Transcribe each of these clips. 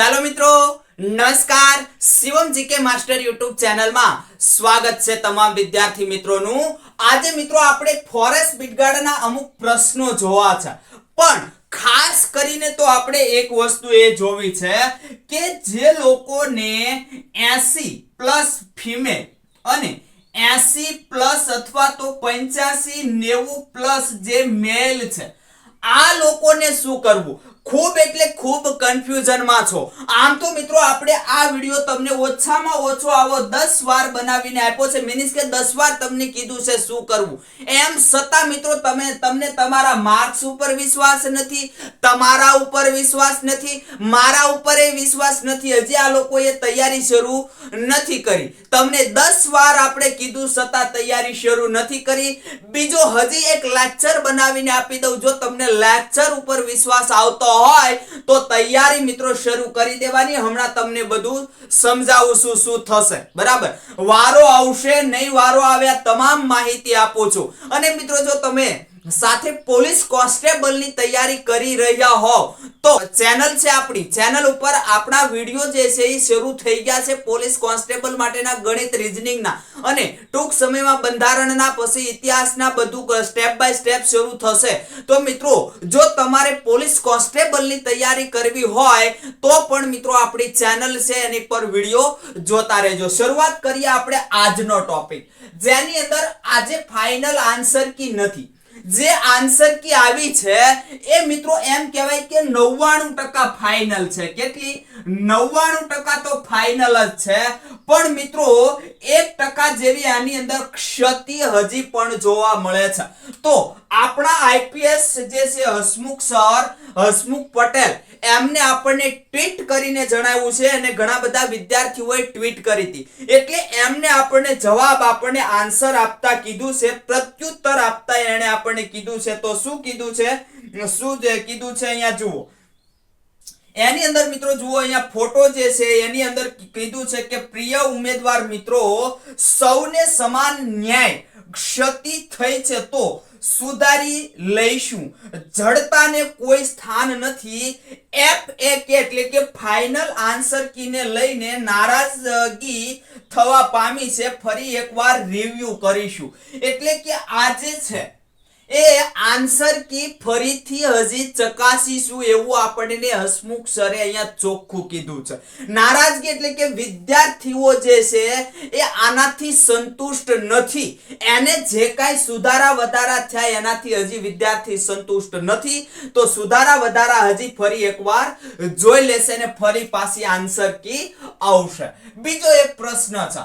ચાલો મિત્રો, નમસ્કાર. શિવમ જીકે માસ્ટર યુટ્યુબ ચેનલમાં સ્વાગત છે તમામ વિદ્યાર્થી મિત્રોનું. આજે મિત્રો આપણે ફોરેસ્ટ બિટગાર્ડના અમુક પ્રશ્નો જોવા છે. પણ ખાસ કરીને તો આપણે એક વસ્તુ એ જોવી છે કે જે લોકોને 80 પ્લસ ફિમેલ અને 80 પ્લસ અથવા તો 85 90 પ્લસ જે મેલ છે, આ લોકોને શું કરવું? ખૂબ એટલે ખૂબ કન્ફ્યુઝનમાં છો. આમ તો મિત્રો આપણે આ વીડિયો તમને ઓછામાં ઓછો આવો દસ વાર બનાવીને આપ્યો છે. મીન્સ કે દસ વાર તમને કીધું છે શું કરવું. એમ છતાં મિત્રો તમે, તમને તમારા માર્ક્સ ઉપર વિશ્વાસ નથી, તમારા ઉપર વિશ્વાસ નથી, મારા ઉપર એ વિશ્વાસ નથી. હજી આ લોકોએ તૈયારી શરૂ નથી કરી. તમને દસ વાર આપણે કીધું છતાં તૈયારી શરૂ નથી કરી. બીજો હજી એક લેક્ચર બનાવીને આપી દઉં જો તમને લેક્ચર ઉપર વિશ્વાસ આવતો હોય, તો તૈયારી મિત્રો શરૂ કરી દેવાની. હમણાં તમને બધું સમજાવું છું શું થશે. બરાબર? વારો આવશે, નહીં વારો આવ્યા, તમામ માહિતી આપું છું. અને મિત્રો, જો તમે સાથે પોલીસ કોન્સ્ટેબલની તૈયારી કરી રહ્યા હોવ. તો ચેનલ છે આપણી. ચેનલ ઉપર આપણા વીડિયો જે છે એ શરૂ થઈ ગયા છે પોલીસ કોન્સ્ટેબલ માટેના ગણિત રીઝનિંગના. અને ટૂંક સમયમાં બંધારણના, પછી ઇતિહાસના બધું સ્ટેપ બાય સ્ટેપ શરૂ થશે. તો મિત્રો, જો તમારે પોલીસ કોન્સ્ટેબલની તૈયારી કરવી હોય, તો પણ મિત્રો આપણી ચેનલ છે એની પર વીડિયો જોતા રહેજો. શરૂઆત કરીએ આપણે આજનો ટોપિક. જેની અંદર આજે ફાઇનલ આન્સર કી નથી. જે આન્સર કી આવી છે, એ મિત્રો એમ કહેવાય કે 99% ફાઇનલ છે. કેટલી? 99% તો ફાઇનલ જ છે. પણ મિત્રો, એક ટકા જેવી આની અંદર ક્ષતિ હજી પણ જોવા મળે છે. તો આપણા આઈપીએસ જે છે હસમુખ સર, હસમુખ પટેલ, એમને આપણને ટ્વીટ કરીને જણાવ્યું છે અને ઘણા બધા વિદ્યાર્થીઓએ ટ્વીટ કરી હતી. એટલે એમને આપણને જવાબ આપણને આન્સર આપતા કીધું છે, પ્રત્યુત્તર આપતા એણે આપણને કીધું છે. તો શું કીધું છે? શું કીધું છે અહીંયા જુઓ. એની અંદર મિત્રો જુઓ, અહીંયા ફોટો જે છે એની અંદર કીધું છે કે, પ્રિય ઉમેદવાર મિત્રો, સૌને સમાન ન્યાય ક્ષતિ થઈ છે તો સુધારી લઈશું. જડતાને કોઈ સ્થાન નથી. એફ એ કે એટલે કે ફાઇનલ આન્સર કીને લઈને નારાજગી થવા પામી છે. ફરી એકવાર રિવ્યુ કરીશું. એટલે કે આજે છે એ આન્સર કી ફરીથી હજી ચકાસીશું એવું આપણને હસમુખ સરે અહીંયા ચોખ્ખું કીધું છે. નારાજગી એટલે કે વિદ્યાર્થીઓ જે છે એ આનાથી સંતુષ્ટ નથી. એને જે કાંઈ સુધારા વધારા થયા એનાથી હજી વિદ્યાર્થી સંતુષ્ટ નથી. તો સુધારા વધારા હજી ફરી એકવાર જોઈ લેશે ને ફરી પાછી આન્સર કી આવશે. બીજો એક પ્રશ્ન છે.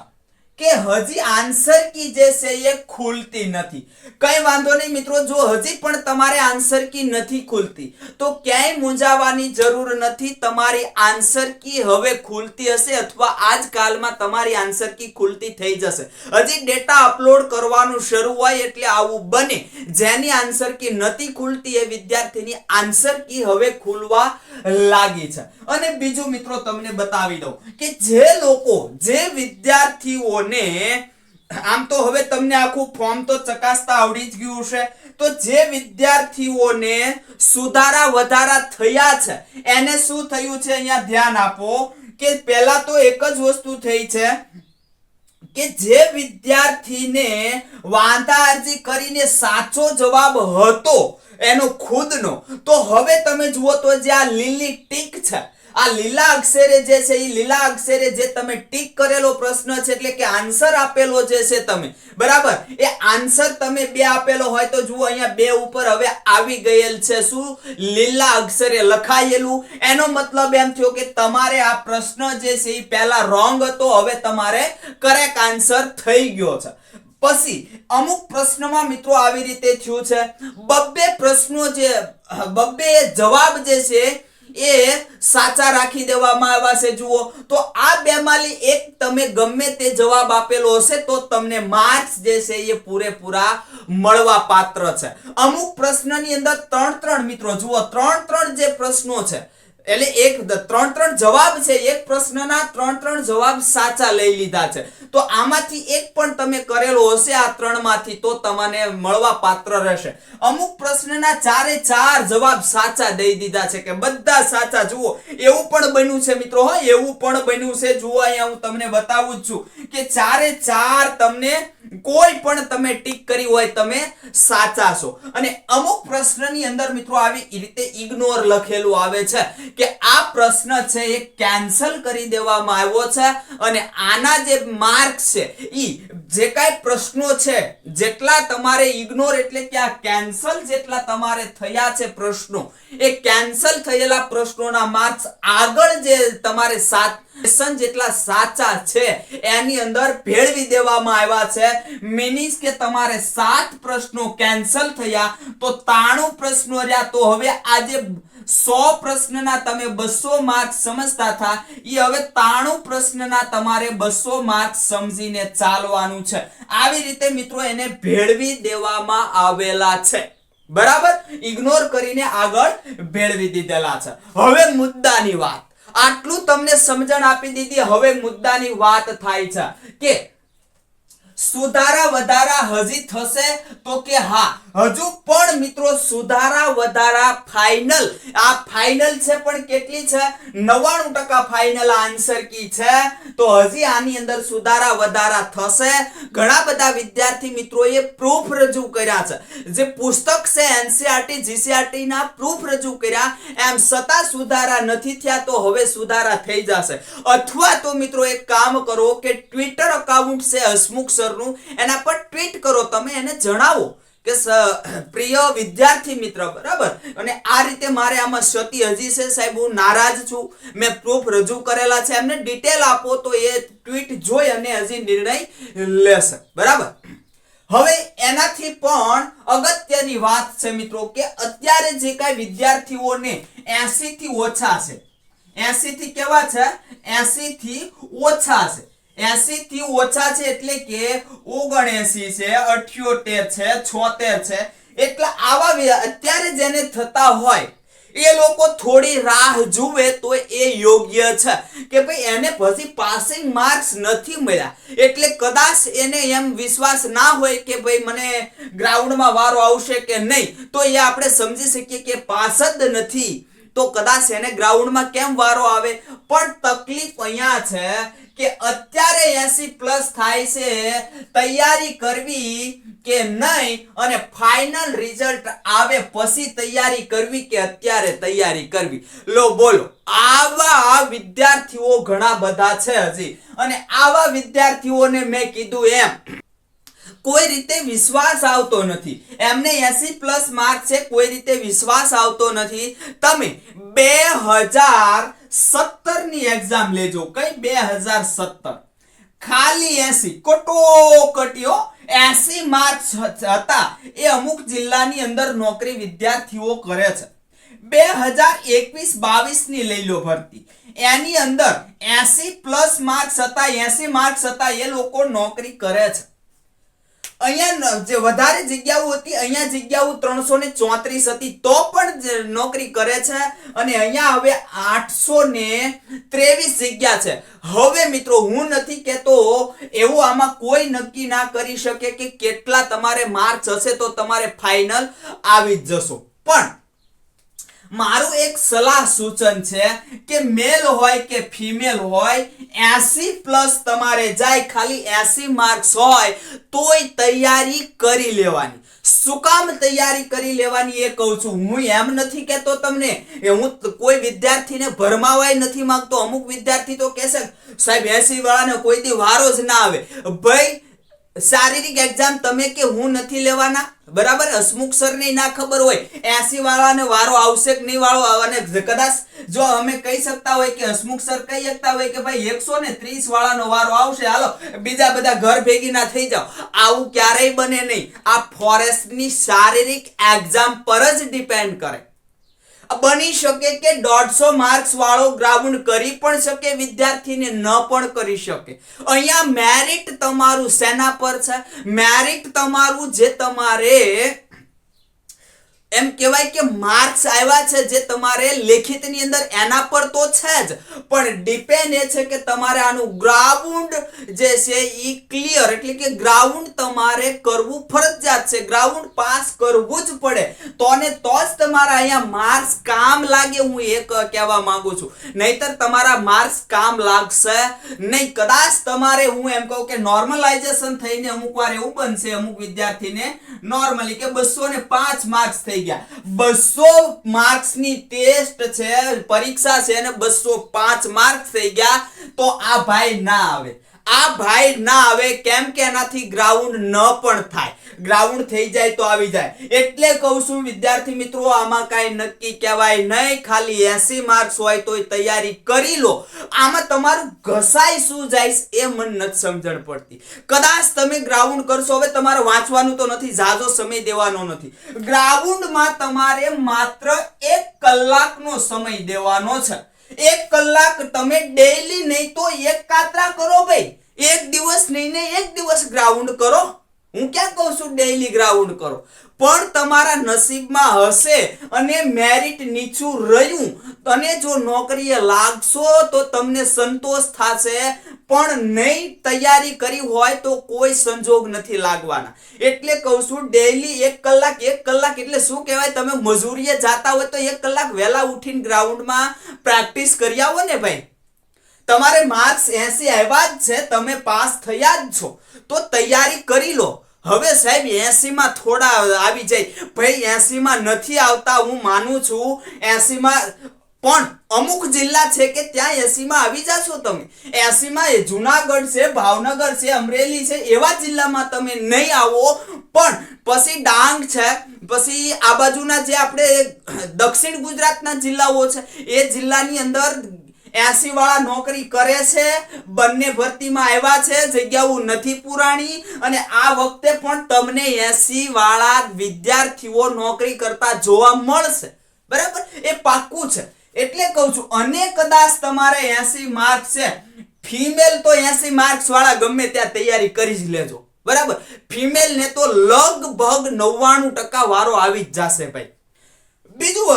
કે હજી આન્સર કી જે છે એ ખુલતી નથી. કઈ વાંધો નહીં મિત્રો, જો હજી પણ તમારે આન્સર કી નથી ખુલતી, તો ક્યાંય મૂંઝાવાની જરૂર નથી, તમારી આન્સર કી હવે ખુલતી હશે અથવા આજ કાલમાં તમારી આન્સર કી ખુલતી થઈ જશે. હજી ડેટા અપલોડ કરવાનું શરૂ હોય એટલે આવું બને. જેની આન્સર કી નથી ખુલતી એ વિદ્યાર્થીની આન્સર કી હવે ખુલવા લાગી છે. અને બીજું મિત્રો તમને બતાવી દઉં કે જે લોકો, જે વિદ્યાર્થીઓને આમ તો હવે તમને આખું ફોર્મ તો ચકાસતા આવડી જ ગયું છે તો જે વિદ્યાર્થીઓને સુધારા વધારા થયા છે, એને શું થયું છે અહીંયા ધ્યાન આપો કે પહેલા તો એક જ વસ્તુ થઈ છે કે જે વિદ્યાર્થીને વાંધા અરજી કરીને સાચો જવાબ હતો એનો ખુદનો, તો હવે તમે જુઓ તો જે આ લીલી ટીક છે આ લીલા અક્ષરે જે છે એ લીલા અક્ષરે જે તમે ટીક કરેલો પ્રશ્ન છે, એટલે કે આન્સર આપેલો જે છે તમે. બરાબર? એ આન્સર તમે બે આપેલો હોય તો જુઓ, અહીંયા બે ઉપર હવે આવી ગયેલ છે શું? લીલા અક્ષરે લખાયેલું. એનો મતલબ એમ થયો કે તમારે આ પ્રશ્ન જે છે એ પહેલા રોંગ હતો, હવે તમારે કરેક્ટ આન્સર થઈ ગયો છે. પછી, અમુક પ્રશ્નમાં મિત્રો આવી રીતે થયું છે. બબ્બે પ્રશ્નો જે, બબ્બે જવાબ જે છે એ સાચા રાખી દેવામાં આવ્યા છે, જુઓ. તો આ બેમાંથી એક તમે ગમે તે જવાબ આપેલો હશે, તો તમને માર્ક્સ જે છે એ પૂરેપૂરા મળવા પાત્ર છે. અમુક પ્રશ્નની અંદર ત્રણ ત્રણ મિત્રો, જુઓ, ત્રણ ત્રણ જે પ્રશ્નો છે એટલે એક ત્રણ ત્રણ જવાબ છે, એક પ્રશ્નના ત્રણ ત્રણ જવાબ સાચા લઈ લીધા છે. તો આમાંથી એક પણ તમે કરેલો હશે આ ત્રણમાંથી, તો તમને મળવા પાત્ર રહેશે. અમુક પ્રશ્નના ચારે ચાર જવાબ સાચા દઈ દીધા છે કે બધા સાચા. જુઓ, એવું પણ બન્યું છે મિત્રો, હા, એવું પણ બન્યું છે. જુઓ, અહીંયા હું તમને બતાવું જ છું કે ચારે ચાર તમને કોઈ પણ તમે ટીક કરી હોય, તમે સાચા છો. અને અમુક પ્રશ્નની અંદર મિત્રો આવી રીતે ઇગ્નોર લખેલું આવે છે કે આ પ્રશ્ન છે એ કેન્સલ કરી દેવામાં આવ્યો છે અને આના જે માર્ક છે, ઈ જે કાંઈ પ્રશ્નો છે, જેટલા તમારે ઇગ્નોર એટલે કે આ કેન્સલ જેટલા તમારે થયા છે પ્રશ્નો, એ કેન્સલ થયેલા પ્રશ્નોના માર્ક્સ આગળ જે તમારે સાત question જેટલા સાચા છે, એની અંદર ભેળવી દેવામાં આવ્યા છે. મીનિંગ કે તમારે સાત પ્રશ્નો કેન્સલ થયા, તો તાણું પ્રશ્નો રહ્યા. તો હવે આજે સો પ્રશ્નના તમે બસો માર્ક સમજતા હતા. એ હવે તાણું પ્રશ્નના તમારે બસો માર્ક સમજીને ચાલવાનું છે. આવી રીતે મિત્રો એને ભેળવી દેવામાં આવેલા છે. બરાબર? ઇગ્નોર કરીને આગળ ભેળવી દીધેલા છે. હવે મુદ્દાની વાત. આટલું તમને સમજણ આપી દીધી. હવે મુદ્દાની વાત થાય છે કે સુધારા વધારા હજી થશે તો કે હા. હજુ પણ મિત્રો સુધારા વધારા ફાઇનલ આ ફાઇનલ છે પણ કેટલી છે? નવ્વાણું ટકા ફાઇનલ આન્સર કી છે. તો હજી આની અંદર સુધારા વધારા થશે. ઘણા બધા વિદ્યાર્થી મિત્રોએ પ્રૂફ રજૂ કર્યા છે. જે પુસ્તક છે એનસીઆરટી જીસીઆરટી ના પ્રૂફ રજૂ કર્યા. એમ છતાં સુધારા નથી થયા તો હવે સુધારા થઈ જશે. અથવા તો મિત્રો એક કામ કરો કે ટ્વિટર અકાઉન્ટ છે હસમુખ સરનું એના પર ટ્વીટ કરો, તમે એને જણાવો કે પ્રિય વિદ્યાર્થી મિત્ર, બરાબર? અને આ રીતે મારે આમાં ક્ષતિ હજી છે, સાહેબ, હું નારાજ છું. મેં પ્રૂફ રજૂ કરેલા છે, એમને ડિટેલ આપો તો એ ટ્વીટ જોઈ અને હજી નિર્ણય લેશે, બરાબર? હવે એનાથી પણ અગત્યની વાત છે મિત્રો કે અત્યારે જે કાંઈ વિદ્યાર્થીઓને એસી થી ઓછા છે. એસી થી કેવા છે? 80 થી ઓછા છે. 80 થી ઓછા છે એટલે કે 79 છે 78 છે 76 છે. એટલે આવા અત્યારે જેને થતા હોય, એ લોકો થોડી રાહ જુએ તો એ યોગ્ય છે. કે ભાઈ એને પછી પાસિંગ માર્ક્સ નથી મળ્યા. એટલે કદાચ એને એમ વિશ્વાસ ના હોય કે ભાઈ મને ગ્રાઉન્ડમાં વારો આવશે કે નહીં, તો એ આપણે સમજી શકીએ કે પાસ જ નથી. તો કદાચ એને ગ્રાઉન્ડમાં કેમ વારો આવે? પણ તકલીફ અહીંયા છે કે અત્યારે એસી પ્લસ થાય છે, તૈયારી કરવી કે નહીં અને ફાઇનલ રિઝલ્ટ આવે પછી તૈયારી કરવી કે અત્યારે તૈયારી કરવી? લો, બોલો. આવા વિદ્યાર્થીઓ ઘણા બધા છે હજી. અને આવા વિદ્યાર્થીઓને મેં કીધું એમ કોઈ રીતે વિશ્વાસ આવતો નથી. એમને એસી પ્લસ માર્ક છે, કોઈ રીતે વિશ્વાસ આવતો નથી. તમે બે હજાર સત્તરની એક્ઝામ લેજો. કઈ? બે હજાર સત્તર. ખાલી એસી. કટોકટીઓ. એસી માર્ક હતા. એ અમુક જિલ્લાની અંદર નોકરી વિદ્યાર્થીઓ કરે છે. બે હજાર એકવીસ બાવીસની લઈ લો ભરતી. એની અંદર એસી પ્લસ માર્ક્સ હતા એસી માર્ક્સ હતા એ લોકો નોકરી કરે છે. અહીંયા જે વધારે જગ્યાઓ હતી, અહીંયા જગ્યાઓ ત્રણસો ને ચોત્રીસ હતી. તો પણ નોકરી કરે છે અને અહીંયા હવે આઠસો ને ત્રેવીસ જગ્યા છે. હવે મિત્રો, હું નથી કહેતો એવું આમાં કોઈ નક્કી ના કરી શકે કે કેટલા તમારે માર્ક્સ હશે તો તમારે ફાઇનલ આવી જ જશો. પણ મારું એક સલાહ સૂચન છે કે મેલ હોય કે ફિમેલ હોય, એસી પ્લસ તમારે જાય, ખાલી એસી માર્ક્સ હોય, તોય તૈયારી કરી લેવાની. શું કામ તૈયારી કરી લેવાની એ કહું છું. હું એમ નથી કહેતો તમને એ હું કોઈ વિદ્યાર્થીને ભરમાવાય નથી માંગતો. અમુક વિદ્યાર્થી તો કહેશે, સાહેબ, એસી વાળાને કોઈ દી વારો જ ના આવે. ભાઈ શારીરિક એક્ઝામ તમે કે હું નથી લેવાના? બરાબર? હસમુખ સર ને ના ખબર હોય. એસી વાળાને વારો આવશે કે નહીં વાળો અને કદાચ જો અમે કહી શકતા હોય કે હસમુખ સર કહી શકતા હોય કે ભાઈ એકસો ને ત્રીસ વાળાનો વારો આવશે, હાલો, બીજા બધા ઘર ભેગી ના થઈ જાઓ. આવું ક્યારેય બને નહીં. આ ફોરેસ્ટની શારીરિક એક્ઝામ પર જ ડિપેન્ડ કરે. બની શકે કે દોઢસો માર્ક્સ વાળો ગ્રાઉન્ડ કરી પણ શકે, વિદ્યાર્થીને ન પણ કરી શકે. અહીંયા મેરિટ તમારું શેના પર છે? મેરિટ તમારું જે તમારે એમ કહેવાય કે માર્ક્સ આવ્યા છે જે તમારે લેખિતની અંદર એના પર તો છે જ, પણ ડિપેન્ડ એ છે કે તમારે આનું ગ્રાઉન્ડ જે છે એ ક્લિયર એટલે કે ગ્રાઉન્ડ તમારે કરવું ફરજિયાત છે ગ્રાઉન્ડ પાસ કરવું જ પડે. તો ને તો જ તમારા અહીંયા માર્ક્સ કામ લાગે હું એ કહેવા માંગુ છું. નહીતર તમારા માર્ક્સ કામ લાગશે નહીં. કદાચ તમારે હું એમ કહું કે નોર્મલાઇઝેશન થઈને અમુક વાર એવું બનશે અમુક વિદ્યાર્થીને નોર્મલી કે બસો ને પાંચ માર્ક્સ થઈ ગયા. બસો માર્ક્સની ટેસ્ટ છે, પરીક્ષા છે અને બસો પાંચ માર્ક્સ થઈ ગયા. તો આ ભાઈ ના આવે. આ ભાઈ ના આવે કેમ કે એનાથી ગ્રાઉન્ડ ન પણ થાય. ગ્રાઉન્ડ થઈ જાય તો આવી જાય. એટલે કહું છું, વિદ્યાર્થી મિત્રો, આમાં કાંઈ નક્કી કહેવાય નહીં. ખાલી એસી માર્ક્સ હોય તો તૈયારી કરી લો. આમાં તમારું ઘસાઈ શું જાય એ મને નથી સમજણ પડતી. કદાચ તમે ગ્રાઉન્ડ કરશો. હવે તમારે વાંચવાનું તો નથી, ઝાઝો સમય દેવાનો નથી. ગ્રાઉન્ડમાં તમારે માત્ર એક કલાકનો સમય દેવાનો છે. એક કલાક તમે ડેઈલી નહીં તો એક કાતરા કરો ભાઈ. એક દિવસ નહીં ને એક દિવસ ગ્રાઉન્ડ કરો. હું ક્યાં કહું છું ડેઈલી ગ્રાઉન્ડ કરો? પણ તમારા નસીબમાં હશે અને મેરિટ નીચું રહ્યું. અને જો નોકરીએ લાગશો તો તમને સંતોષ થશે. પણ નહીં તૈયારી કરી હોય તો કોઈ સંજોગ નથી લાગવાના. એટલે કહું છું ડેઈલી એક કલાક એક કલાક એટલે શું કહેવાય? તમે મજૂરીએ જાતા હોય તો એક કલાક વહેલા ઉઠીને ગ્રાઉન્ડમાં પ્રેક્ટિસ કરી આવો ને ભાઈ? તમારે માર્ક્સ એસી આવ્યા જ છે, તમે પાસ થયા જ છો. તો તૈયારી કરી લો. હવે સાહેબ એસી માં થોડા આવી જાય. ભાઈ એસી માં નથી આવતા, હું માનું છું. એસી માં પણ અમુક જિલ્લા છે કે ત્યાં એસી માં આવી જશો તમે. એસી માં એ જુનાગઢ છે, ભાવનગર છે, અમરેલી છે, એવા જિલ્લામાં તમે નહીં આવો. પણ પછી ડાંગ છે, પછી આ બાજુના જે આપણે દક્ષિણ ગુજરાતના જિલ્લાઓ છે, એ જિલ્લાની અંદર એસી વાળા નોકરી કરે છે, બંને ભરતીમાં આવ્યા છે, જગ્યાઓ નથી પુરાણી અને આ વખતે પણ તમને એસી વાળા વિદ્યાર્થીઓ નોકરી કરતા જોવા મળશે. બરાબર? એ પાક્કું છે. એટલે કહું છું, અને કદાચ તમારે એસી માર્ક્સ છે ફિમેલ તો એસી માર્ક્સ વાળા ગમે ત્યાં તૈયારી કરી જ લેજો. બરાબર? ફિમેલ ને તો લગભગ નવ્વાણું ટકા વારો આવી જ જશે ભાઈ. બીજું,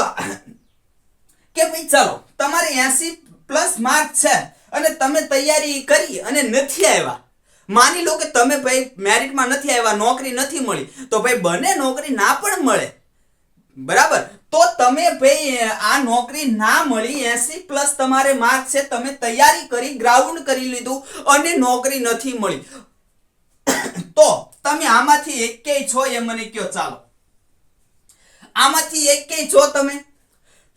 કે ભાઈ ચાલો, તમારે એસી પ્લસ માર્ક છે. અને તમે તૈયારી કરી અને નથી આવ્યા. માની લો કે તમે ભાઈ મેરિટમાં નથી આવ્યા, નોકરી નથી મળી, તો ભાઈ બને નોકરી ના પણ મળે. બરાબર? તો તમે ભાઈ આ નોકરી ના મળી, એસી પ્લસ તમારે માર્ક છે, તમે તૈયારી કરી, ગ્રાઉન્ડ કરી લીધું અને નોકરી નથી મળી. તો તમે આમાંથી એકેય છો એ મને કયો ચાલો. આમાંથી એકેય છો તમે?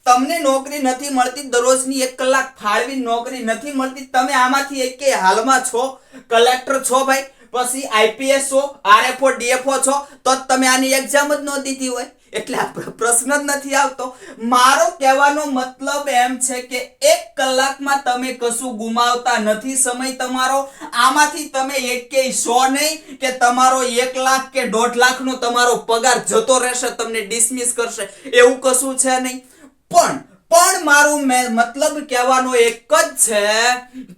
તમને નોકરી નથી મળતી, દરરોજની એક કલાક ફાળવી નોકરી નથી મળતી, તમે આમાંથી એક હાલમાં છો કલેક્ટર છો ભાઈ, પછી આઈપીએસ છો આરએફઓ ડીએફઓ છો, તો તમે આની એક્ઝામ જ ન દીધી હોય. એટલે આ પ્રશ્ન જ નથી આવતો. મારો કહેવાનો મતલબ એમ છે કે એક કલાકમાં તમે કશું ગુમાવતા નથી સમય તમારો. આમાંથી તમે એકેય સો નહીં કે તમારો એક લાખ કે દોઢ લાખનો તમારો પગાર જતો રહેશે, તમને ડિસમિસ કરશે. એવું કશું છે નહીં. પણ પણ મારું મતલબ કહેવાનો એક જ છે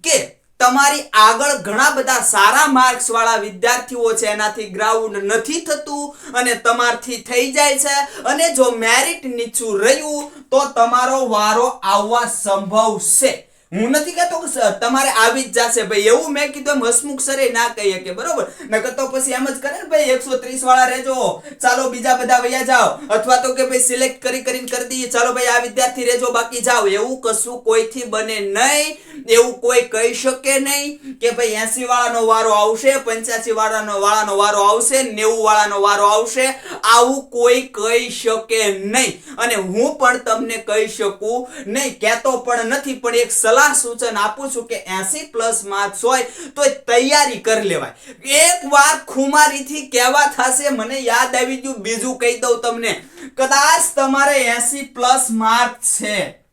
કે તમારી આગળ ઘણા બધા સારા માર્ક્સ વાળા વિદ્યાર્થીઓ છે, એનાથી ગ્રાઉન્ડ નથી થતું અને તમારથી થઈ જાય છે. અને જો મેરિટ નીચું રહ્યું, તો તમારો વારો આવવા સંભવ છે હું નથી કહેતો કે તમારે આવી જ જશે ભાઈ. એવું મેં કીધું એમ, હસમુખ સરે ના કહીએ કે, બરોબર? નકર તો પછી એમ જ કરે ને ભાઈ, એકસો ત્રીસ વાળા રેજો ચાલો બીજા બધા વયા જાઓ. અથવા તો કે ભાઈ સિલેક્ટ કરી કરીને કરી દઈએ. ચાલો ભાઈ, આ વિદ્યાર્થી રેજો બાકી જાઓ. એવું કશું કોઈથી બને નહીં. એવું કોઈ કહી શકે નહીં કે ભાઈ એસી વાળાનો વારો આવશે, પંચ્યાસી વાળાનો વાળાનો વારો આવશે, નેવું વાળાનો વારો આવશે. આવું કોઈ કહી શકે નહીં. અને હું પણ તમને કહી શકું નહીં. કહેતો પણ નથી, પણ એક સલાહ સૂચન આપું છું કે એસી પ્લસ માર્ક્સ હોય તો તૈયારી કરી લેવાય. એક વાર ખુમારીથી કહેવા થશે, મને યાદ આવી ગયું, બીજું કહી દઉં તમને. કદાચ તમારે એસી પ્લસ માર્ક છે.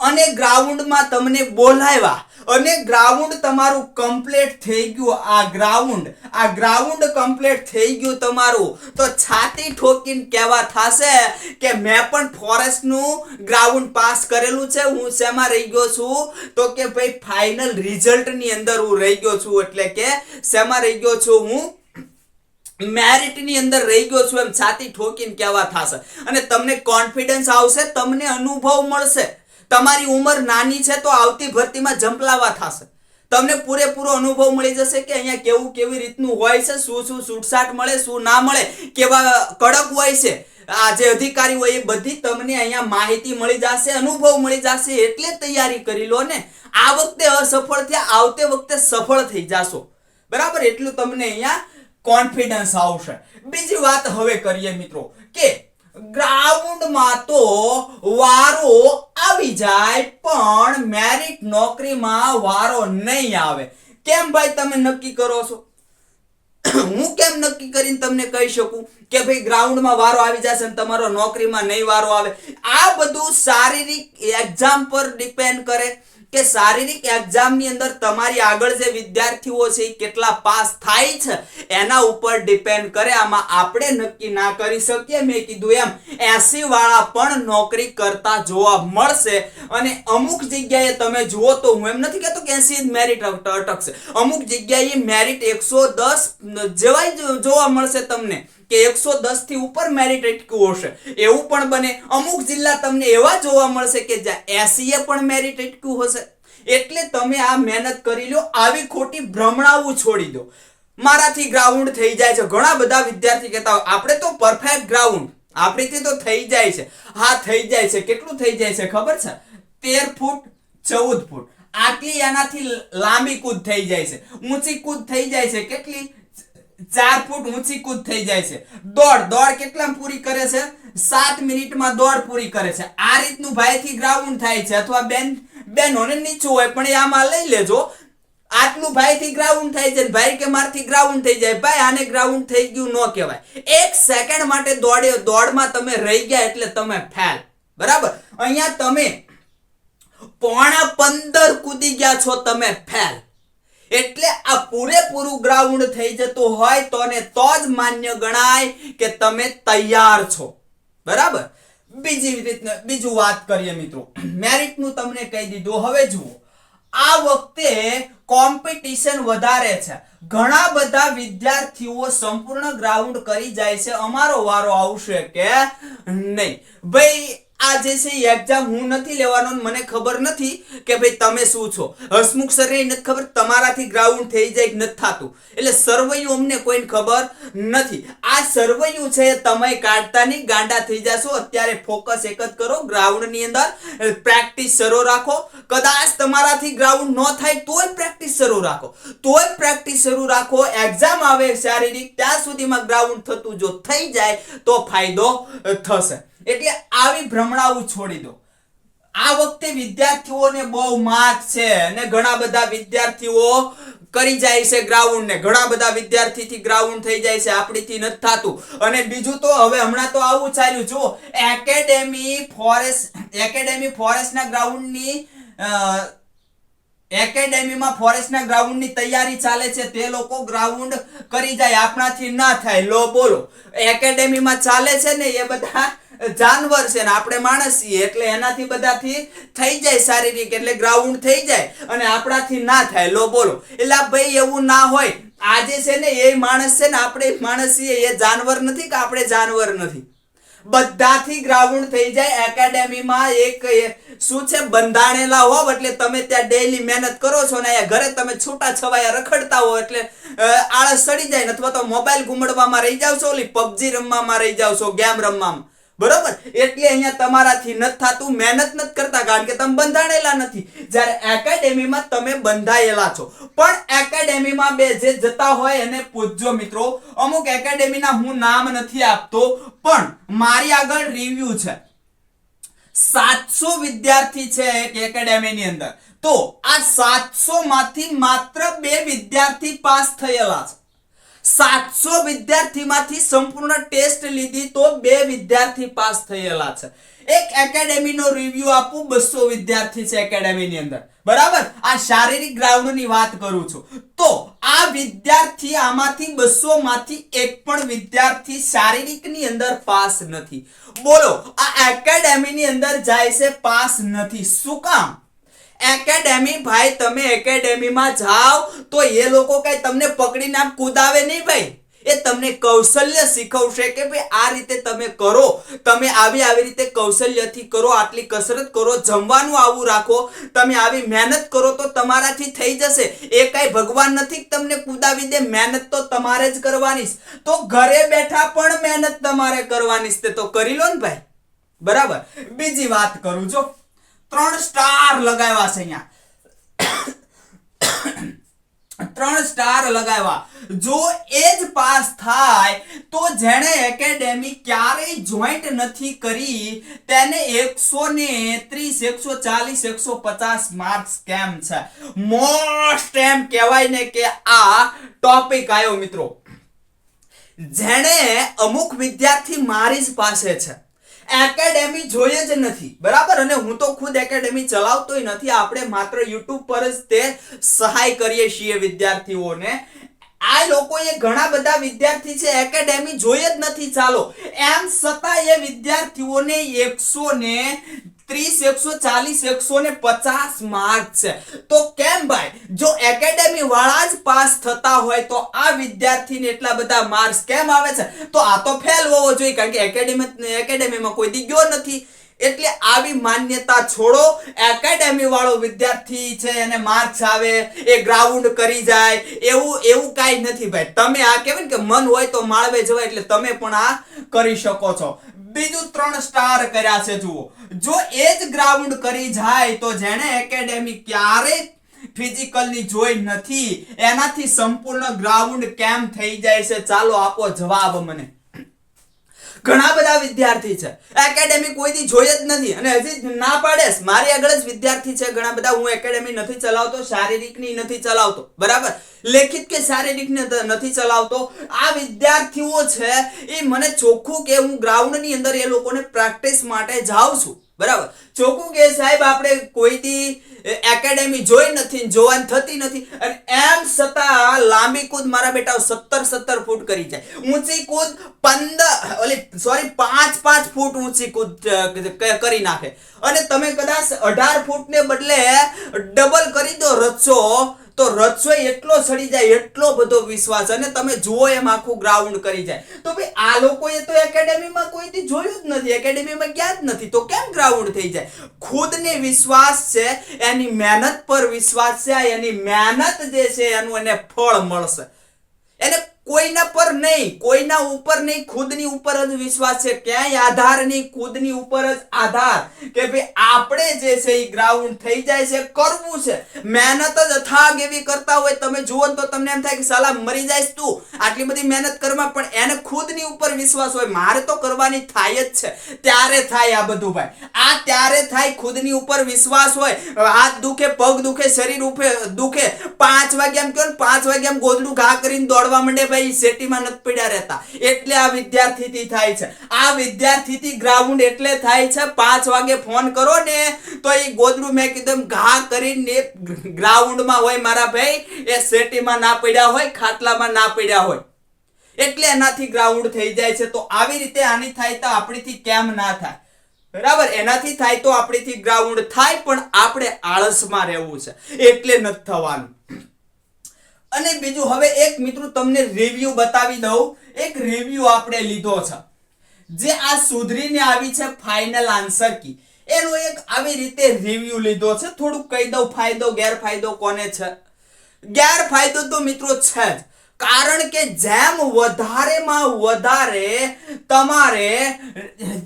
અને ગ્રાઉન્ડમાં તમને બોલાવ્યા. અને ગ્રાઉન્ડ તમારું કમ્પ્લીટ થઈ ગયું. આ ગ્રાઉન્ડ આ ગ્રાઉન્ડ કમ્પ્લીટ થઈ ગયું તમારું. તો છાતી ઠોકીને કહેવા થશે કે મેં પણ ફોરેસ્ટનું ગ્રાઉન્ડ પાસ કરેલું છે. હું શેમાં રહી ગયો છું? તો કે ભાઈ ફાઇનલ રિઝલ્ટની અંદર હું રહી ગયો છું. એટલે કે શેમાં રહી ગયો છું? હું મેરિટની અંદર રહી ગયો છું એમ છાતી ઠોકીને કહેવા થશે. અને તમને કોન્ફિડન્સ આવશે, તમને અનુભવ મળશે. તમારી ઉંમર નાની છે તો આવતી ભરતીમાં જંપલાવા થશે. તમને પૂરેપૂરો અનુભવ મળી જશે કે અહીંયા કેવું, કેવી રીતનું હોય છે, શું શું છૂટછાટ મળે, શું ના મળે, કેવા કડક હોય છે. આ જે અધિકારી હોય એ બધી તમને અહીંયા માહિતી મળી જશે, અનુભવ મળી જશે, એટલે તૈયારી કરી લો ને. આ વખતે અસફળ થયા, આવતે વખતે સફળ થઈ જાશો. બરાબર? એટલું તમને અહીંયા કોન્ફિડન્સ આવશે. બીજી વાત હવે કરીએ મિત્રો, કે ગ્રાઉન્ડમાં તો વારો આવી જાય, પણ મેરિટ નોકરીમાં વારો નહીં આવે. કેમ ભાઈ તમે નક્કી કરો છો? હું કેમ નક્કી કરીને તમને કહી શકું કે ભાઈ ગ્રાઉન્ડમાં વારો આવી જશે અને તમારો નોકરીમાં નહીં વારો આવે? આ બધું શારીરિક એક્ઝામ પર ડિપેન્ડ કરે. કે શારીરિક એક્ઝામની અંદર તમારી આગળ જે વિદ્યાર્થીઓ છે કેટલા પાસ થાય છે, એના ઉપર ડિપેન્ડ કરે. આમાં આપણે નક્કી ના કરી શકીએ. મેં કીધું એમ, એસી વાળા પણ નોકરી કરતા જોવા મળશે. અને અમુક જગ્યાએ તમે જુઓ તો હું એમ નથી કહેતો કે એસી મેરિટ અટકશે. અમુક જગ્યાએ મેરિટ એકસો દસ જેવાય જોવા મળશે તમને. કે એકસો દસથી ઉપર મેરિટ અટક્યું હશે. એવું પણ બને. અમુક જિલ્લા તમને એવા જોવા મળશે કે જ્યાં એસી એ પણ મેરિટ અટક્યું હશે. એટલે તમે આ મહેનત કરી લો, આવી ખોટી ભ્રમણાવું છોડી દો. મારાથી ગ્રાઉન્ડ થઈ જાય છે. ઘણા બધા વિદ્યાર્થી કહેતા હોય, આપણે તો પરફેક્ટ ગ્રાઉન્ડ આપણીથી તો થઈ જાય છે. હા, થઈ જાય છે. કેટલું થઈ જાય છે ખબર છે? તેર ફૂટ, ચૌદ ફૂટ. આટલી એનાથી લાંબી કૂદ થઈ જાય છે. ઊંચી કૂદ થઈ જાય છે. કેટલી? ચાર ફૂટ ઊંચી કૂદ થઈ જાય છે. દોડ દોડ કેટલા પૂરી કરે છે? સાત મિનિટમાં દોડ પૂરી કરે છે. આ રીતનું ભાઈથી ગ્રાઉન્ડ થાય છે અથવા બેન બેનોને નીચું હોય, પણ એ આમાં લઈ લેજો. આટલું ભાઈથી ગ્રાઉન્ડ થાય છે ભાઈ કે મારથી ગ્રાઉન્ડ થઈ જાય. ભાઈ, આને ગ્રાઉન્ડ થઈ ગયું ન કહેવાય. એક સેકન્ડ માટે દોડે દોડમાં તમે રહી ગયા એટલે તમે ફેલ બરાબર? અહીંયા તમે પોણા પંદર કૂદી ગયા છો, તમે ફેલ એટલે આ પૂરેપૂરું ગ્રાઉન્ડ થઈ જતું હોય તો ને તો જ માન્ય ગણાય કે તમે તૈયાર છો. બરાબર? બીજી રીતને, બીજું વાત કરીએ મિત્રો. મેરિટનું તમને કહી દીધું. હવે જુઓ. આ વખતે કોમ્પિટિશન વધારે છે. ઘણા બધા વિદ્યાર્થીઓ સંપૂર્ણ ગ્રાઉન્ડ કરી જાય છે. અમારો વારો આવશે કે નહીં. ભાઈ આ જે છે એક્ઝામ હું નથી લેવાનો મને ખબર નથી કે ભાઈ તમે શું છો. હસમુખ સરને નથી ખબર, તમારાથી ગ્રાઉન્ડ થઈ જાય નથી થતું. એટલે સર્વૈયું અમને કોઈને ખબર નથી. આ સર્વૈયું છે, તમે કાઢતા નહીં ગાંડા થઈ જશો, અત્યારે ફોકસ એક જ કરો ગ્રાઉન્ડની અંદર. પ્રેક્ટિસ શરૂ રાખો. કદાચ તમારાથી ગ્રાઉન્ડ ન થાય, તોય પ્રેક્ટિસ શરૂ રાખો. તોય પ્રેક્ટિસ શરૂ રાખો. એક્ઝામ આવે શારીરિક, ત્યાં સુધીમાં ગ્રાઉન્ડ થતું જો થઈ જાય, તો ફાયદો થશે. એટલે આવી ભ્રમણાઓ છોડી દો. આ વખતે વિદ્યાર્થીઓને બહુ માર્ક છે અને ઘણા બધા વિદ્યાર્થીઓ કરી જાય છે ગ્રાઉન્ડ ને. ઘણા બધા વિદ્યાર્થીથી ગ્રાઉન્ડ થઈ જાય છે, આપણીથી નથી થતું. અને બીજું તો હવે હમણાં તો આવું ચાલ્યું. જો એકેડેમી ફોરેસ્ટ એકેડેમી ફોરેસ્ટના ગ્રાઉન્ડની એકેડેમીમાં ફોરેસ્ટના ગ્રાઉન્ડની તૈયારી ચાલે છે. તે લોકો ગ્રાઉન્ડ કરી જાય. આપણાથી ના થાય. લો બોલો. એકેડેમીમાં ચાલે છે ને એ બધા જાનવર છે ને આપણે માણસ છીએ, એટલે એનાથી બધાથી થઈ જાય શારીરિક, એટલે ગ્રાઉન્ડ થઈ જાય અને આપણાથી ના થાય. લો, બોલો. એટલે ભાઈ એવું ના હોય. આજે છે ને, એ માણસ છે ને, આપણે માણસ છીએ, એ જાનવર નથી કે આપણે જાનવર નથી. બધાથી ગ્રાઉન્ડ થઈ જાય. એકેડેમીમાં એક શું છે, બંધાણેલા હોવ, એટલે તમે ત્યાં ડેઈલી મહેનત કરો છો ને, અહીંયા ઘરે તમે છૂટા છવાયા રખડતા હો, એટલે આળસ સડી જાય અથવા તો મોબાઈલ ગુમડવામાં રહી જાવ છો, ઓલી પબજી રમવામાં રહી જાવ છો, ગેમ રમવામાં. બરોબર? એટલે અહીંયા તમારાથી નથી થતું, મહેનત નથી કરતા, કારણ કે તમે બંધાણેલા નથી. જ્યારે એકેડેમીમાં તમે બંધાયેલા છો. પણ એકેડેમીમાં બે જે જતા હોય એને પૂછજો મિત્રો. અમુક એકેડેમીના હું નામ નથી આપતો, પણ મારી આગળ રિવ્યુ છે. સાતસો વિદ્યાર્થી છે એક એકેડેમીની અંદર. તો આ સાતસો માંથી માત્ર બે વિદ્યાર્થી પાસ થયેલા છે. સાતસો વિદ્યાર્થીમાંથી સંપૂર્ણ ટેસ્ટ લીધી તો બે વિદ્યાર્થી પાસ થયેલા છે. એક એકેડેમીનો રિવ્યુ આપું, બસો વિદ્યાર્થી છે એકેડેમીની અંદર. બરાબર? આ શારીરિક ગ્રાઉન્ડની વાત કરું છું. તો આ વિદ્યાર્થી આમાંથી બસો માંથી એક પણ વિદ્યાર્થી શારીરિકની અંદર પાસ નથી. બોલો, આ એકેડેમીની અંદર જાય છે, પાસ નથી. શું કામ? એકેડેમી ભાઈ, તમે એકેડેમીમાં જાઓ તો એ લોકો કઈ તમને પકડીને આમ કુદાવે નહીં ભાઈ. એ તમને કૌશલ્ય શીખવશે કે ભાઈ આ રીતે તમે કરો. તમે આવી આવી રીતે કૌશલ્યથી કરો, આટલી કસરત કરો, જમવાનું આવું રાખો. તમે આવી મહેનત કરો તો તમારાથી થઈ જશે. એ કઈ ભગવાન નથી તમને કુદાવી દે. મહેનત તો તમારે જ કરવાની તો ઘરે બેઠા પણ મહેનત તમારે કરવાની તે તો કરી લો ને ભાઈ. બરાબર? બીજી વાત કરું જો ત્રણ સ્ટાર લગાવ્યા છે અહીંયા. ત્રણ સ્ટાર લગાવ્યા. જો એ જ પાસ થાય, તો જેણે એકેડેમી ક્યારેય જોઈન્ટ નથી કરી, તેને એકસો ને ત્રીસ, એકસો ચાલીસ, એકસો પચાસ માર્ક્સ કેમ છે? મોસ્ટ એમ કહેવાય ને કે આ ટોપિક આવ્યો, મિત્રો. જેણે અમુક વિદ્યાર્થી મારી જ પાસે છે. એકેડેમી જોઈએ જ નથી. બરાબર? અને હું તો ખુદ એકેડેમી ચલાવતોય નથી. આપણે માત્ર યુટ્યુબ પર જ તે સહાય કરીએ છીએ વિદ્યાર્થીઓને. આ લોકોએ ઘણા બધા વિદ્યાર્થી છે એકેડેમી જોઈએ જ નથી. ચાલો, એમ છતાં એ વિદ્યાર્થીઓને એકસો ને એટલે આવી માન્યતા છોડો. એકેડેમી વાળો વિદ્યાર્થી છે, એને માર્ક્સ આવે, એ ગ્રાઉન્ડ કરી જાય, એવું એવું કાંઈ નથી ભાઈ. તમે આ કહેવાય ને કે મન હોય તો માળવે જવાય, એટલે તમે પણ આ કરી શકો છો. બીજું ત્રણ સ્ટાર કર્યા છે, જુઓ. જો એ જ ગ્રાઉન્ડ કરી જાય, તો જેણે એકેડેમી ક્યારેય ફિઝિકલની જોઈ નથી. એનાથી સંપૂર્ણ ગ્રાઉન્ડ કેમ થઈ જાય છે? ચાલો આપો જવાબ મને. ઘણા બધા વિદ્યાર્થી છે. એકેડેમી કોઈ દી જોઈ જ નથી અને હજી ના પાડેશ મારી આગળ જ વિદ્યાર્થી છે ઘણા બધા. હું એકેડેમી નથી ચલાવતો, શારીરિકની નથી ચલાવતો. બરાબર? લેખિત કે શારીરિક નથી ચલાવતો. આ વિદ્યાર્થીઓ છે, એ મને ચોખ્ખું કે હું ગ્રાઉન્ડની અંદર એ લોકોને પ્રેક્ટિસ માટે જાઉં છું. બરાબર. ચોખ્ખું કે સાહેબ, આપણે કોઈ દી એકેડેમી જોઈ નથી જોવાન થતી નથી અને એમ છતાં લાંબી કૂદ મારા બેટા સત્તર સત્તર ફૂટ કરી જાય. ઊંચી કૂદ પંદર, ઓલી સોરી પાંચ પાંચ ફૂટ ઊંચી કૂદ કરી નાખે. અને તમે કદાચ અઢાર ફૂટને બદલે ડબલ કરી દો રચ્ચો તો રચ્ચો એટલો સડી જાય, એટલો બધો વિશ્વાસ અને તમે જુઓ એમ આખું ગ્રાઉન્ડ કરી જાય. તો ભાઈ આ લોકોએ તો એકેડેમીમાં કોઈથી જોયું જ નથી, એકેડેમીમાં ગયા જ નથી. તો કેમ ગ્રાઉન્ડ થઈ જાય? ખુદને વિશ્વાસ છે, એની મહેનત પર વિશ્વાસ છે એની મહેનત જે છે એનું એને ફળ મળશે. એને કોઈના પર નહીં, કોઈના ઉપર નહીં, ખુદની ઉપર જ વિશ્વાસ છે. ક્યાંય આધાર નહીં, ખુદની ઉપર જ આધાર. કે ભાઈ આપણે જે છે એ ગ્રાઉન્ડ થઈ જાય છે, કરવું છે. મહેનત જ અથાગ એવી કરતા હોય, તમે જુઓ તો તમને એમ થાય કે સાલા મરી જાય તું. આટલી બધી મહેનત કરવા પણ એને ખુદની ઉપર વિશ્વાસ હોય. મારે તો કરવાની થાય જ છે. ત્યારે થાય આ બધું ભાઈ. આ ત્યારે થાય ખુદની ઉપર વિશ્વાસ હોય. હાથ દુખે, પગ દુખે, શરીર ઉપે દુખે. પાંચ વાગ્યા એમ કહો પાંચ વાગ્યા એમ ગોદડું ઘા કરીને દોડવા માંડે ભાઈ. સેટીમાં નથી પડ્યા રહેતા. એટલે આ વિદ્યાર્થીથી થાય છે. આ વિદ્યાર્થીથી ગ્રાઉન્ડ એટલે થાય છે પાંચ વાગે ફોન કરો ને, તો એ ગોદડું મેં કીધું ઘા કરીને ગ્રાઉન્ડમાં હોય મારા ભાઈ, એ સેટીમાં ના પડ્યા હોય, ખાટલામાં ના પડ્યા હોય. એટલે એનાથી ગ્રાઉન્ડ થઈ જાય છે. તો આવી રીતે આની થાય તો આપણીથી કેમ ના થાય? બરાબર? એનાથી થાય તો આપણીથી ગ્રાઉન્ડ થાય, પણ આપણે આળસમાં રહેવું છે. એટલે નથી થવાનું. અને બીજું હવે એક મિત્રો તમને રિવ્યુ બતાવી દઉં. એક રિવ્યુ આપણે લીધો છે. જે આ સુધરીને આવી છે ફાઇનલ આન્સર કી. એનો એક આવી રીતે રિવ્યુ લીધો છે. થોડુંક કહી દઉં, ફાયદો, ગેરફાયદો કોને છે? ગેરફાયદો તો મિત્રો છે જ. કારણ કે જેમ વધારેમાં વધારે તમારે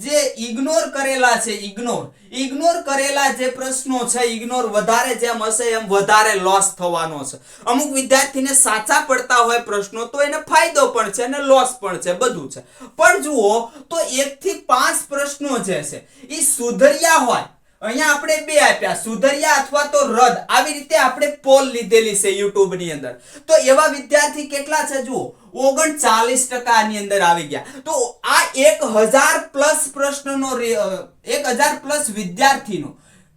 જે ઇગ્નોર કરેલા છે ઇગ્નોર ઇગ્નોર કરેલા જે પ્રશ્નો છે ઇગ્નોર વધારે જેમ હશે, એમ વધારે લોસ થવાનો છે. અમુક વિદ્યાર્થીને સાચા પડતા હોય પ્રશ્નો, તો એને ફાયદો પણ છે અને લોસ પણ છે, બધું છે. પણ જુઓ, તો એક થી પાંચ પ્રશ્નો જે છે એ સુધર્યા હોય અહીંયા આપણે બે આપ્યા, સુધર્યા અથવા તો રદ. આવી રીતે આપણે પોલ લીધેલી છે યુટ્યુબની અંદર. તો એવા વિદ્યાર્થી કેટલા છે જુઓ? ઓગણચાલીસ ટકા આની અંદર આવી ગયા. તો આ એક હજાર પ્લસ પ્રશ્નનો એક હજાર પ્લસ વિદ્યાર્થીનો.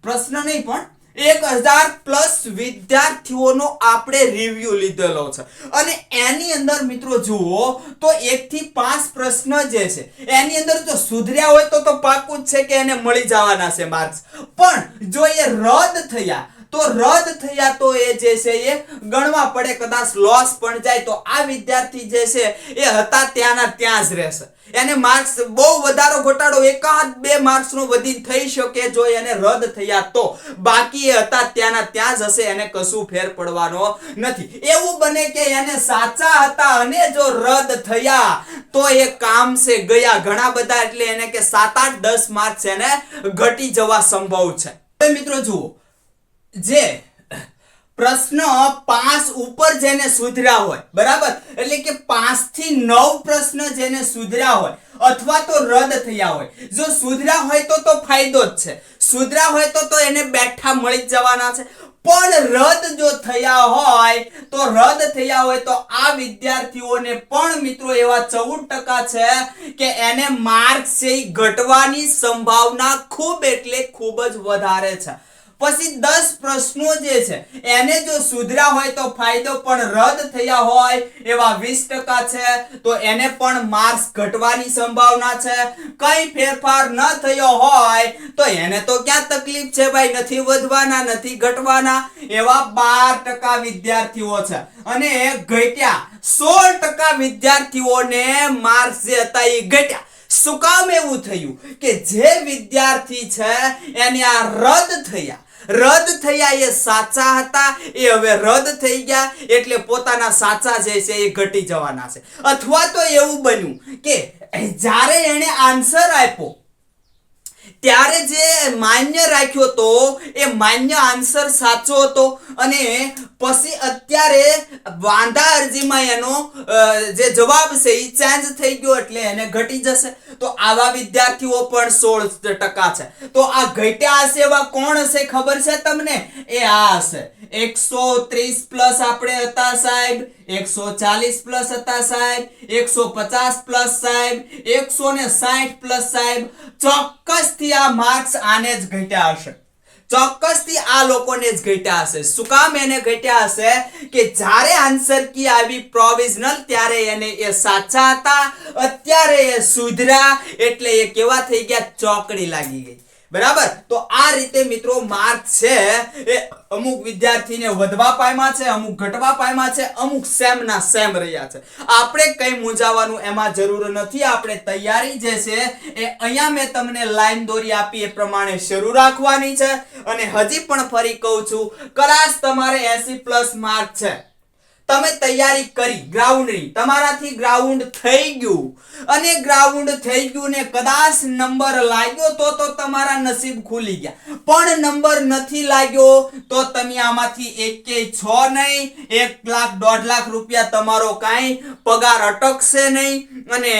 પ્રશ્ન નહીં પણ એક હજાર પ્લસ વિદ્યાર્થીઓનો આપણે રિવ્યુ લીધેલો છે. અને એની અંદર મિત્રો જુઓ તો એક થી પાંચ પ્રશ્ન જે છે, એની અંદર જો સુધર્યા હોય તો તો પાકું જ છે કે એને મળી જવાના છે માર્ક્સ પણ જો એ રદ થયા તો રદ થયા તો એ જે છે એ ગણવા પડે, કદાચ લોસ પણ જાય. તો આ વિદ્યાર્થી જે છે એ હતા ત્યાંના ત્યાં જ રહેશે. એને માર્ક્સ બહુ વધારો ઘટાડો, એકાદ બે માર્ક્સ નો વધી થઈ શકે જો એને રદ થયા તો. બાકી એ હતા ત્યાંના ત્યાં જ હશે, એને કશું ફેર પડવાનો નથી. એવું બને કે એને સાચા હતા અને જો રદ થયા, તો એ કામ છે ગયા. ઘણા બધા એટલે એને કે સાત આઠ દસ માર્ક્સ એને ઘટી જવા સંભવ છે. મિત્રો જુઓ જે પ્રશ્ન પાંચ ઉપર જેને સુધર્યા હોય, બરાબર? એટલે કે પાંચથી નવ પ્રશ્ન જેને સુધર્યા હોય, અથવા તો રદ થયા હોય. જો સુધર્યા હોય તો તો ફાયદો જ છે. સુધર્યા હોય તો તો એને બેઠા મળી જ જવાના છે. પણ રદ જો થયા હોય, તો રદ થયા હોય તો આ વિદ્યાર્થીઓને પણ મિત્રો એવા ચૌદ ટકા છે કે એને માર્ક્સ ઘટવાની સંભાવના ખૂબ એટલે ખૂબ જ વધારે છે. પછી દસ પ્રશ્નો જે છે, એને જો સુધર્યા હોય તો ફાયદો પણ રદ થયા હોય એવા વીસ ટકા છે. તો એને પણ માર્ક્સ ઘટવાની સંભાવના છે. કઈ ફેરફાર ન થયો હોય તો એને તો ક્યાં તકલીફ છે ભાઈ? નથી વધવાના, નથી ઘટવાના એવા બાર ટકા વિદ્યાર્થીઓ છે. અને ઘટ્યા સોળ ટકા વિદ્યાર્થીઓને માર્ક્સ જે હતા એ ઘટ્યા. શું કામ એવું થયું? કે જે વિદ્યાર્થી છે એને આ રદ થયા. રદ થયા એ સાચા હતા, એ હવે રદ થઈ ગયા, એટલે પોતાના સાચા જે છે એ ઘટી જવાના છે. અથવા તો એવું બન્યું કે જ્યારે એને આન્સર આપ્યો ત્યારે જે માન્ય રાખ્યો હતો, એ માન્ય આન્સર સાચો હતો અને પછી અત્યારે વાંધા અરજીમાં એનો જે જવાબ છે એ ચેન્જ થઈ ગયો એટલે એને ઘટી જશે. તો આવા વિદ્યાર્થીઓ પણ સોળ ટકા છે. તો આ ઘટ્યા હશે એવા કોણ હશે ખબર છે તમને? એ આ હશે. એકસો ત્રીસ પ્લસ આપણે હતા સાહેબ, એકસો ચાલીસ પ્લસ હતા સાહેબ, એકસો પચાસ પ્લસ સાહેબ, એકસો ને સાહીઠ પ્લસ સાહેબ. ચોક્કસથી આ માર્ક્સ આને જ ઘટ્યા હશે. ચોક્કસથી આ લોકોને જ ઘટ્યા હશે. શું કામ એને ઘટ્યા હશે? કે જ્યારે આન્સર કી આવી પ્રોવિઝનલ ત્યારે એને એ સાચા હતા, અત્યારે એ સુધરા, એટલે એ કેવા થઈ ગયા? ચોકડી લાગી ગઈ. બરાબર? તો આ રીતે મિત્રો માર્ક છે એ અમુક વિદ્યાર્થીને વધવા પાયમાં છે, અમુક ઘટવા પાયમાં છે, અમુક સેમ ના સેમ રહ્યા છે. આપણે કઈ મૂંઝાવાનું એમાં જરૂર નથી. આપણે તૈયારી જે છે એ અહીંયા મેં તમને લાઈન દોરી આપી એ પ્રમાણે શરૂ રાખવાની છે. અને હજી પણ ફરી કહું છું, કદાચ તમારે એસી પ્લસ માર્ક છે. તમે તૈયારી કરી ગ્રાઉન્ડની તમારાથી ગ્રાઉન્ડ થઈ ગયું. અને ગ્રાઉન્ડ થઈ ગયું ને કદાચ નંબર લાગ્યો તો તો તમારા નસીબ ખુલી ગયા. પણ નંબર નથી લાગ્યો તો તમે આમાંથી એક કે છ નહીં, એક લાખ, દોઢ લાખ રૂપિયા તમારો કાંઈ પગાર અટકશે નહીં અને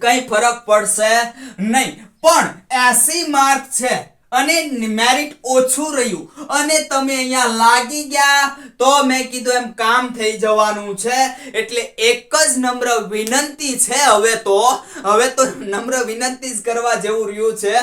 કંઈ ફરક પડશે નહીં. પણ એસી માર્ક છે. અને મેરિટ ઓછું રહ્યું. અને તમે અહીંયા લાગી ગયા તો મેં કીધું એમ કામ થઈ જવાનું છે. એટલે એક જ નમ્ર વિનંતી છે હવે તો. હવે તો નમ્ર વિનંતી જ કરવા જેવું રહ્યું છે.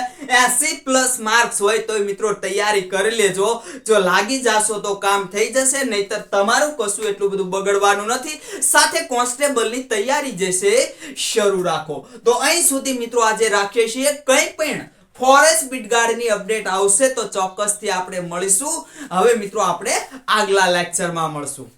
એસી પ્લસ માર્ક્સ હોય તો મિત્રો તૈયારી કરી લેજો. જો લાગી જાશો તો કામ થઈ જશે, નહીતર તમારું કશું એટલું બધું બગડવાનું નથી. સાથે કોન્સ્ટેબલની તૈયારી જે છે, શરૂ રાખો. તો અહીં સુધી મિત્રો આજે રાખીએ છીએ કંઈ પણ ફોરેસ્ટ બીટગાર્ડની અપડેટ આવશે તો ચોક્કસથી આપણે મળીશું. હવે મિત્રો આપણે આગલા લેક્ચરમાં મળશું.